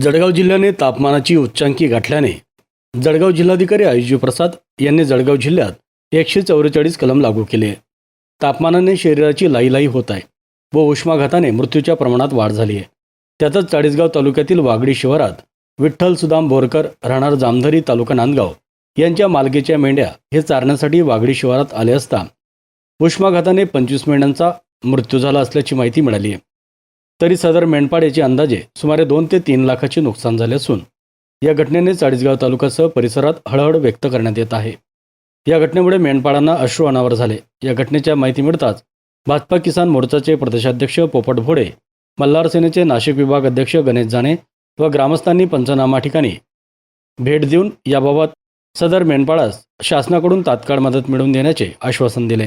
जळगाव जिल्ह्याने तापमानाची उच्चांकी गाठल्याने जळगाव जिल्हाधिकारी आयुजी प्रसाद यांनी जळगाव जिल्ह्यात एकशे चौवेचाळीस कलम लागू केले. तापमानाने शरीराची लाईलाई होत आहे व उष्माघाताने मृत्यूच्या प्रमाणात वाढ झाली आहे. त्यातच चाळीसगाव तालुक्यातील वागडी शिवारात विठ्ठल सुदाम बोरकर राहणार जामधरी तालुका नांदगाव यांच्या मालकीच्या मेंढ्या हे चारण्यासाठी वागडी शिवारात आले असता उष्माघाताने पंचवीस मेंढ्यांचा मृत्यू झाला असल्याची माहिती मिळाली आहे. तरी सदर मेंढपाड्याचे अंदाजे सुमारे दोन ते तीन लाखाचे नुकसान झाले असून या घटनेने चाळीसगाव तालुक्यासह परिसरात हळहळ व्यक्त करण्यात येत आहे. या घटनेमुळे मेंढपाळांना अश्रू अनावर झाले. या घटनेच्या माहिती मिळताच भाजपा किसान मोर्चाचे प्रदेशाध्यक्ष पोपट भोडे मल्हार सेनेचे नाशिक विभाग अध्यक्ष गणेश जाणे व ग्रामस्थांनी पंचनामा ठिकाणी भेट देऊन याबाबत सदर मेंढपाळास शासनाकडून तात्काळ मदत मिळवून देण्याचे आश्वासन दिले.